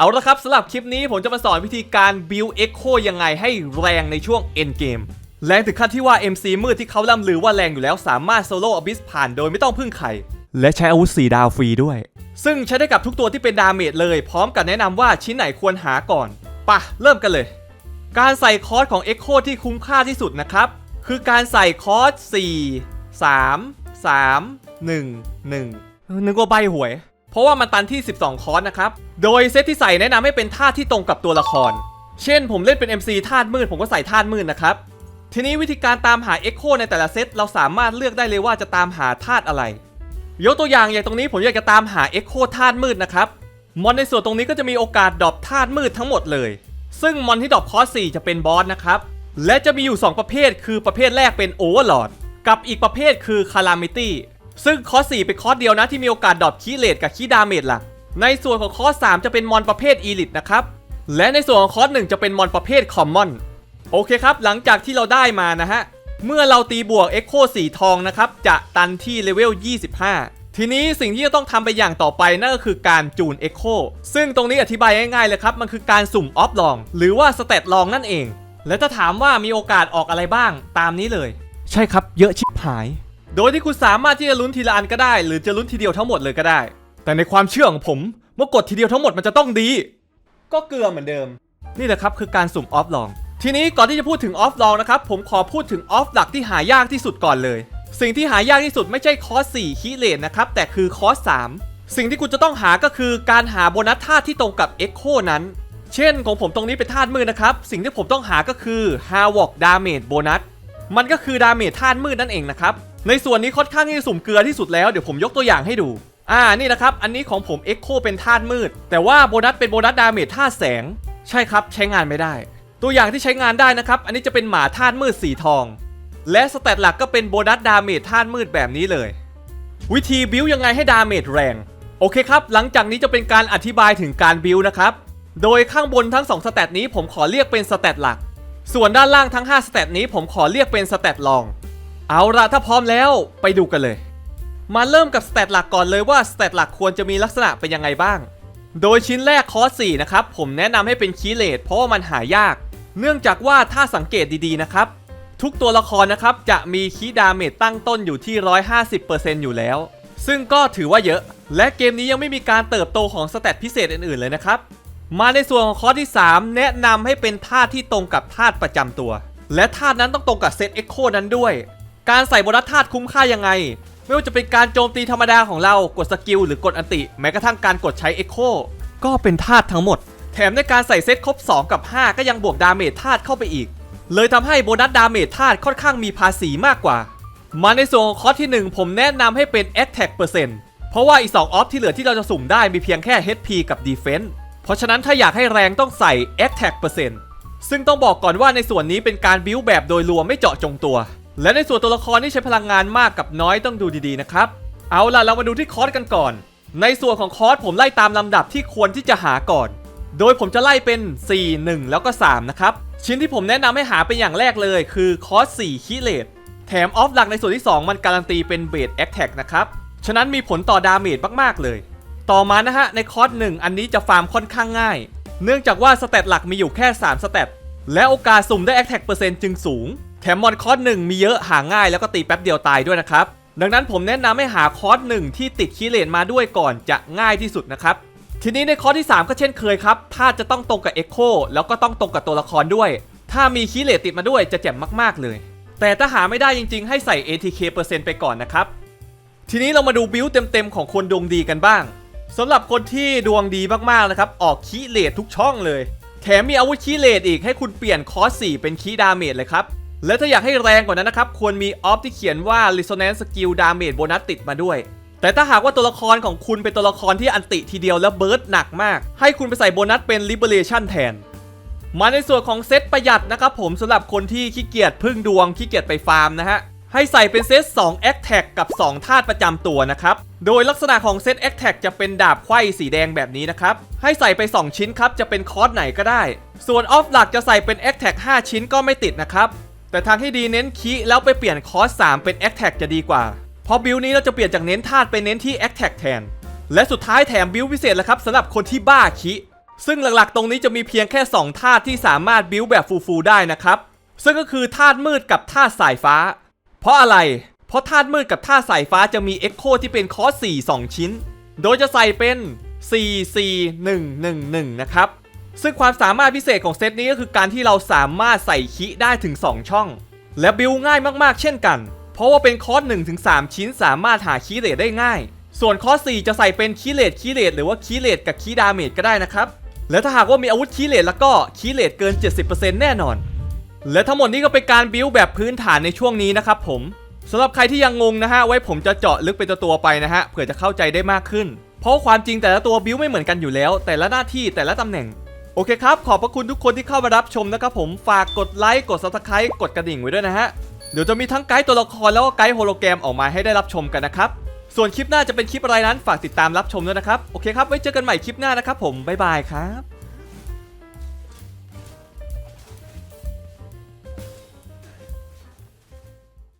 เอาละครับสำหรับคลิปนี้ผมจะมาสอนวิธีการ build echo ยังไงให้แรงในช่วง end game แรงถึงขั้นที่ว่า MC มืดที่เขาล่ำลือว่าแรงอยู่แล้วสามารถโซโล่อ b ิสผ่านโดยไม่ต้องพึ่งใคร และใช้อาวุธ 4 ดาวฟรีด้วย ซึ่งใช้ได้กับทุกตัวที่เป็นดาเมจเลย พร้อมกับแนะนำว่าชิ้นไหนควรหาก่อนปะเริ่มกันเลย การใส่คอร์สของ Echo ที่คุ้มค่าที่สุดนะครับ คือการใส่คอร์ส4 3 3 1 1นึกว่าใบหวย ราะว่ามันตันที่ 12 คอร์สนะครับ โดยเซตที่ใส่แนะนำให้เป็นท่าที่ตรงกับตัวละคร เช่น ผมเล่นเป็น MC ธามืดผมก็ใส่ธามืดนะครับ ทีนี้วิธีการตามหา Echo ในแต่ละเซตเราสามารถเลือกได้เลยว่าจะตามหาธาตุอะไร ยกตัวอย่างอย่างตรงนี้ผมอยากจะตามหา Echo ธาตุมืดนะครับมอนในส่วนตรงนี้ก็จะมีโอกาสดรอปธาตุมืดทั้งหมดเลย ซึ่งมอนที่ดรอปคอร์ส4จะเป็นบอสนะครับ และจะมีอยู่ 2 ประเภท คือประเภทแรกเป็น Overlord กับอีกประเภทคือ Calamity ซึ่งคอร์ส4เป็นคอร์สเดียวนะที่มีโอกาสดรอปคีเลตกับคีดาเมจหลัก ในส่วนของคอร์ส3จะเป็นมอนประเภท Elite นะครับ และในส่วนของคอร์ส1จะเป็นมอนประเภท Common โอเคครับ หลังจากที่เราได้มานะฮะ เมื่อเราตีบวก Echo สีทองนะครับ จะตันที่เลเวล 25 ทีนี้สิ่งที่จะต้องทำไปอย่างต่อไปนั่นก็คือการจูน Echo ซึ่งตรงนี้อธิบายง่ายๆเลยครับ มันคือการสุ่มออฟลอง หรือว่าสเตตลองนั่นเอง และถ้าถามว่ามีโอกาสออกอะไรบ้าง ตามนี้เลย ใช่ครับ เยอะชิบหาย โดยที่คุณสามารถที่จะลุ้นทีละอันก็ได้ หรือจะลุ้นทีเดียวทั้งหมดเลยก็ได้ แต่ในความเชื่อของผมเมื่อกดทีเดียวทั้งหมดมันจะต้องดี ก็เกลือเหมือนเดิม นี่แหละครับคือการสุ่มออฟลอง ทีนี้ก่อนที่จะพูดถึงออฟลองนะครับผมขอพูดถึงออฟหลักที่หายากที่สุดก่อนเลย สิ่งที่หายากที่สุดไม่ใช่คอร์ส4คีเลนนะครับแต่คือคอร์ส3สิ่งที่คุณจะต้องหาก็คือการหาโบนัสธาตุที่ตรงกับ Echo นั้น เช่นของผมตรงนี้เป็นธาตุมืดนะครับ สิ่งที่ผมต้องหาก็คือ h a w o k Damage Bonus มันก็คือดาเมจธาตุมืดนั่นเองนะครับในส่วนนี้ค่อนข้างที่จะสุ่มเกลือที่สุดแล้วเดี๋ยวผมยกตัวอย่างให้ดู อ่านี่นะครับ อันนี้ของผม Echo เป็นธาตุมืด แต่ว่าโบนัสเป็นโบนัสดาเมจธาตุแสง ใช่ครับใช้งานไม่ได้ ตัวอย่างที่ใช้งานได้นะครับ อันนี้จะเป็นหมาธาตุมืดสีทอง และสเตตหลักก็เป็นโบนัสดาเมจธาตุมืดแบบนี้เลย วิธีบิวยังไงให้ดาเมจแรงโอเคครับ หลังจากนี้จะเป็นการอธิบายถึงการบิวนะครับ โดยข้างบนทั้ง2สเตตนี้ผมขอเรียกเป็นสเตตหลัก ส่วนด้านล่างทั้ง5สเตตนี้ผมขอเรียกเป็นสเตตรอง เอาละถ้าพร้อมแล้วไปดูกันเลย มาเริ่มกับสเตตหลักก่อนเลยว่าสเตตหลักควรจะมีลักษณะเป็นยังไงบ้าง โดยชิ้นแรกคอร์ส4นะครับผมแนะนำให้เป็นคีเลตเพราะว่ามันหายาก เนื่องจากว่าถ้าสังเกตดีๆนะครับ ทุกตัวละครนะครับจะมีคีดาเมจตั้งต้นอยู่ที่ 150%อยู่แล้ว ซึ่งก็ถือว่าเยอะ และเกมนี้ยังไม่มีการเติบโตของสเตตพิเศษอื่นๆเลยนะครับมาในส่วนของคอร์สที่ 3 แนะนำให้เป็นธาตุที่ตรงกับธาตุประจำตัว และธาตุนั้นต้องตรงกับเซตเอ็กโคนั้นด้วย การใส่โบนัสธาตุคุ้มค่ายังไง ไม่ว่าจะเป็นการโจมตีธรรมดาของเรากดสกิลหรือกดอันติ แม้กระทั่งการกดใช้เอ็กโคก็เป็นธาตุทั้งหมด แถมในการใส่เซตครบ 2 กับ 5 ก็ยังบวกดาเมจธาตุเข้าไปอีก เลยทำให้โบนัสดาเมจธาตุค่อนข้างมีภาษีมากกว่า มาในส่วนของคอร์สที่ 1 ผมแนะนำให้เป็น Attack เปอร์เซ็นต์เพราะว่าอีก 2 ออฟที่เหลือที่เราจะสุ่มได้มีเพียงแค่ HP กับ Defense เพราะฉะนั้นถ้าอยากให้แรงต้องใส่ Attack เปอร์เซ็นต์ซึ่งต้องบอกก่อนว่าในส่วนนี้เป็นการบิวแบบโดยรวมไม่เจาะจงตัว และในส่วนตัวละครที่ใช้พลังงานมากกับน้อยต้องดูดีๆนะครับ เอาล่ะเรามาดูที่คอร์สกันก่อน ในส่วนของคอร์สผมไล่ตามลำดับที่ควรที่จะหาก่อน โดยผมจะไล่เป็น 4 1 แล้วก็ 3 นะครับ ชิ้นที่ผมแนะนำให้หาเป็นอย่างแรกเลยคือคอร์ส4คิเลตแถมออฟหลักในส่วนที่ 2 มันการันตีเป็นเบสแอคแท็กนะครับ ฉะนั้นมีผลต่อดาเมจมากๆเลย ต่อมานะฮะในคอร์ส1อันนี้จะฟาร์มค่อนข้างง่าย เนื่องจากว่าสเตตหลักมีอยู่แค่ 3 สเตตและโอกาสสุ่มได้แอคแท็กเปอร์เซ็นต์จึงสูง แถมมอนคอร์ส1มีเยอะหาง่ายแล้วก็ตีแป๊บเดียวตายด้วยนะครับ ดังนั้นผมแนะนำให้หาคอร์สหนึ่งที่ติดคีเลนมาด้วยก่อนจะง่ายที่สุดนะครับ ทีนี้ในคอร์สที่ 3 ก็เช่นเคยครับถ้าจะต้องตรงกับ Echo แล้วก็ต้องตรงกับตัวละครด้วย ถ้ามีคีเลตติดมาด้วยจะแจ่มมากๆเลย แต่ถ้าหาไม่ได้จริง ๆ ให้ใส่ ATK เปอร์เซ็นต์ไปก่อนนะครับทีนี้เรามาดูบิลเต็มๆของคนดวงดีกันบ้างสำหรับคนที่ดวงดีมากๆนะครับออกคีเลตทุกช่องเลย แถมมีอาวุธคีเลตอีกให้คุณเปลี่ยนคอร์ส4เป็นคีดาเมจเลยครับ และถ้าอยากให้แรงกว่านั้นนะครับ ควรมีออฟที่เขียนว่า Resonance Skill Damage Bonus ติดมาด้วย แต่ถ้าหากว่าตัวละครของคุณเป็นตัวละครที่อันติทีเดียวแล้วเบิร์ดหนักมาก ให้คุณไปใส่โบนัสเป็น Liberation แทน มาในส่วนของเซตประหยัดนะครับผมสำหรับคนที่ขี้เกียจพึ่งดวงขี้เกียจไปฟาร์มนะฮะให้ใส่เป็นเซต2 a c t a g กับ 2 ธาตุประจำตัวนะครับ โดยลักษณะของเซต a c t a g จะเป็นดาบไข้สีแดงแบบนี้นะครับ ให้ใส่ไป 2 ชิ้นครับ จะเป็นคอร์สไหนก็ได้ ส่วนออฟหลักจะใส่เป็น a c t a g 5ชิ้นก็ไม่ติดนะครับ แต่ทางที่ดีเน้นคีแล้วไปเปลี่ยนคอส3เป็น a c t a g จะดีกว่า เพราะบิลนี้เราจะเปลี่ยนจากเน้นธาตุไปเน้นที่ a c t a g แทน และสุดท้ายแถมบิลพิเศษแล้วครับสำหรับคนที่บ้าคีซึ่งหลักๆ ตรงนี้จะมีเพียงแค่2ธาตุที่สามารถบิวแบบฟูๆได้นะครับ ซึ่งก็คือธาตุมืดกับธาตุสายฟ้า เพราะอะไร เพราะธาตุมืดกับธาตุสายฟ้าจะมี Echo ที่เป็นคอส4 2 ชิ้น โดยจะใส่เป็น 4 4 1 1 1 นะครับ ซึ่งความสามารถพิเศษของเซตนี้ก็คือการที่เราสามารถใส่คิได้ถึง 2 ช่อง และบิวง่ายมากๆ เช่นกัน เพราะว่าเป็นคอร์ส1ถึง3ชิ้นสามารถหาคีเรทได้ง่าย ส่วนคอร์ส4จะใส่เป็นคีเรทคีเรทหรือว่าคีเรทกับคีดาเมจก็ได้นะครับ และถ้าหากว่ามีอาวุธคีเรทแล้วก็คีเรทเกิน 70%แน่นอน และทั้งหมดนี้ก็เป็นการบิวแบบพื้นฐานในช่วงนี้นะครับผมสำหรับใครที่ยังงงนะฮะไว้ผมจะเจาะลึกเป็นตัวๆไปนะฮะเผื่อจะเข้าใจได้มากขึ้น เพราะความจริงแต่ละตัวบิวไม่เหมือนกันอยู่แล้ว แต่ละหน้าที่แต่ละตำแหน่ง โอเคครับ ขอบพระคุณทุกคนที่เข้ามารับชมนะครับผมฝากกดไลค์กด subscribe กดกระดิ่งไว้ด้วยนะฮะ เดี๋ยวจะมีทั้งไกด์ตัวละครแล้วก็ไกด์โฮโลแกรมออกมาให้ได้รับชมกันนะครับ ส่วนคลิปหน้าจะเป็นคลิปอะไรนั้นฝากติดตามรับชมด้วยนะครับ โอเคครับ ไว้เจอกันใหม่คลิปหน้านะครับผม บ๊ายบายครับ